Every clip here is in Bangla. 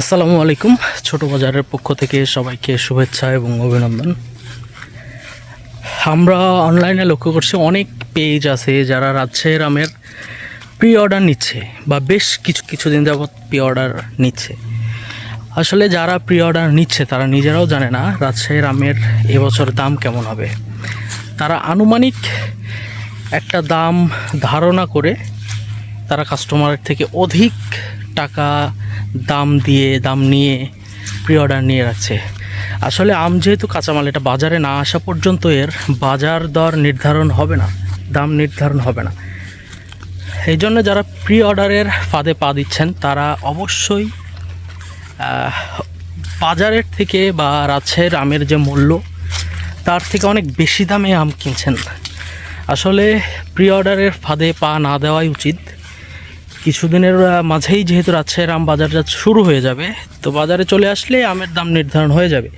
আসসালামু আলাইকুম, ছোট বাজারের পক্ষ থেকে সবাইকে শুভেচ্ছা এবং অভিনন্দন। আমরা অনলাইনে লক্ষ্য করছি অনেক পেজ আছে যারা রাজশাহীর আমের প্রি অর্ডার নিচ্ছে বা বেশ কিছু কিছুদিন যাবৎ প্রি অর্ডার নিচ্ছে। আসলে যারা প্রি অর্ডার নিচ্ছে, তারা নিজেরাও জানে না রাজশাহীর আমের এবছর দাম কেমন হবে। তারা আনুমানিক একটা দাম ধারণা করে তারা কাস্টমারের থেকে অধিক টাকা দাম দিয়ে, দাম নিয়ে প্রি অর্ডার নিয়ে রাখছে। আসলে আম যেহেতু কাঁচামাল, এটা বাজারে না আসা পর্যন্ত এর বাজার দর নির্ধারণ হবে না, দাম নির্ধারণ হবে না। এই জন্য যারা প্রি অর্ডারের ফাঁদে পা দিচ্ছেন, তারা অবশ্যই বাজারের থেকে বা রাজশাহীর আমের যে মূল্য, তার থেকে অনেক বেশি দামে আম কিনছেন। আসলে প্রি অর্ডারের ফাঁদে পা না দেওয়াই উচিত। কিছুদিনের মাঝেই যেহেতু রাজশাহীর আম বাজারজাত শুরু হয়ে যাবে, তো বাজারে চলে আসলে আমের দাম নির্ধারণ হয়ে যাবে।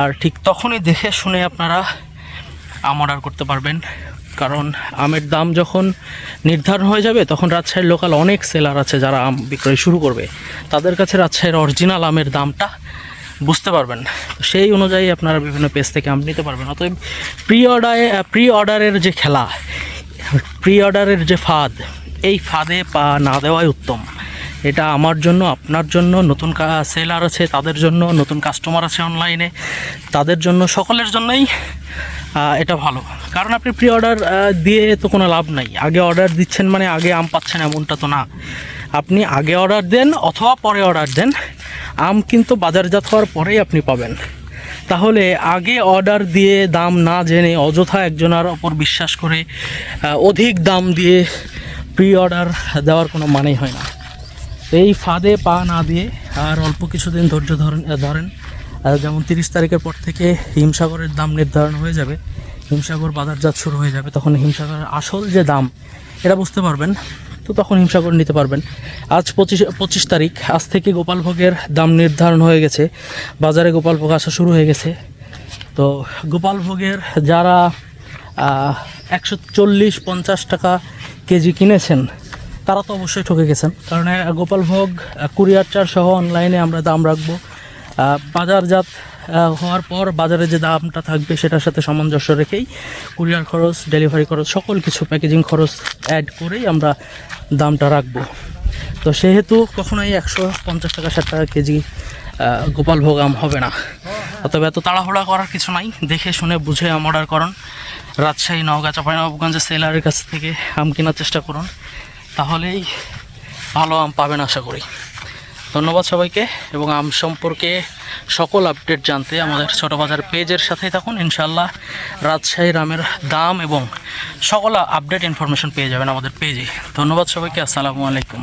আর ঠিক তখনই দেখে শুনে আপনারা আম অর্ডার করতে পারবেন। কারণ আমের দাম যখন নির্ধারণ হয়ে যাবে, তখন রাজশাহীর লোকাল অনেক সেলার আছে যারা আম বিক্রয় শুরু করবে। তাদের কাছে রাজশাহীর অরিজিনাল আমের দামটা বুঝতে পারবেন। সেই অনুযায়ী আপনারা বিভিন্ন পেজ থেকে আম নিতে পারবেন। অতএব প্রি অর্ডারে প্রি অর্ডারের যে খেলা প্রি অর্ডারের যে ফাঁদ এই ফাঁদে পা না দেওয়াই উত্তম। এটা আমার জন্য, আপনার জন্য, নতুন সেলার আছে, তাদের জন্য, নতুন কাস্টমার আছে অনলাইনে, তাদের জন্য, সকলের জন্যই এটা ভালো। কারণ আপনি প্রি অর্ডার দিয়ে তো কোনো লাভ নাই। আগে অর্ডার দিচ্ছেন মানে আগে আম পাচ্ছেন এমনটা তো না। আপনি আগে অর্ডার দেন অথবা পরে অর্ডার দেন, আম কিন্তু বাজারজাত হওয়ার পরেই আপনি পাবেন। তাহলে আগে অর্ডার দিয়ে দাম না জেনে অযথা একজনের ওপর বিশ্বাস করে অধিক দাম দিয়ে প্রি অর্ডার দেওয়ার কোনো মানেই হয় না। এই ফাঁদে পা না দিয়ে আর অল্প কিছুদিন ধৈর্য ধরেন ধরেন যেমন তিরিশ তারিখের পর থেকে হিমসাগরের দাম নির্ধারণ হয়ে যাবে, হিমসাগর বাজারজাত শুরু হয়ে যাবে, তখন হিমসাগরের আসল যে দাম, এটা বুঝতে পারবেন, তো তখন হিমসাগর নিতে পারবেন। আজ পঁচিশ পঁচিশ তারিখ, আজ থেকে গোপালভোগের দাম নির্ধারণ হয়ে গেছে, বাজারে গোপালভোগ আসা শুরু হয়ে গেছে। তো গোপালভোগের যারা একশো চল্লিশ পঞ্চাশ টাকা কেজি কিনেছেন, তারা তো অবশ্যই ঠকে গেছেন। কারণ গোপালভোগ কুরিয়ার চার সহ অনলাইনে আমরা দাম রাখব। বাজারজাত হওয়ার পর বাজারে যে দামটা থাকবে সেটার সাথে সামঞ্জস্য রেখেই কুরিয়ার খরচ ডেলিভারি খরচ, সকল কিছু প্যাকেজিং খরচ অ্যাড করেই আমরা দামটা রাখব। তো সেহেতু কখনোই একশো পঞ্চাশ টাকা, ষাট টাকা কেজি গোপালভোগ আম হবে না। অতএব এত তাড়াহুড়া করার কিছু নাই। দেখে শুনে বুঝে আম অর্ডার করুন রাজশাহী, নওগাঁ চাঁপাইনবাবগঞ্জের সেলারের কাছ থেকে আম কেনার চেষ্টা করুন। তাহলেই ভালো আম পাবেন আশা করি। ধন্যবাদ সবাইকে এবং আম সম্পর্কে সকল আপডেট জানতে আমাদের ছোট বাজার পেজের সাথেই থাকুন। ইনশাল্লাহ রাজশাহীর আমের দাম এবং সকল আপডেট ইনফরমেশন পেয়ে যাবেন আমাদের পেজে ধন্যবাদ সবাইকে। আসসালামু আলাইকুম।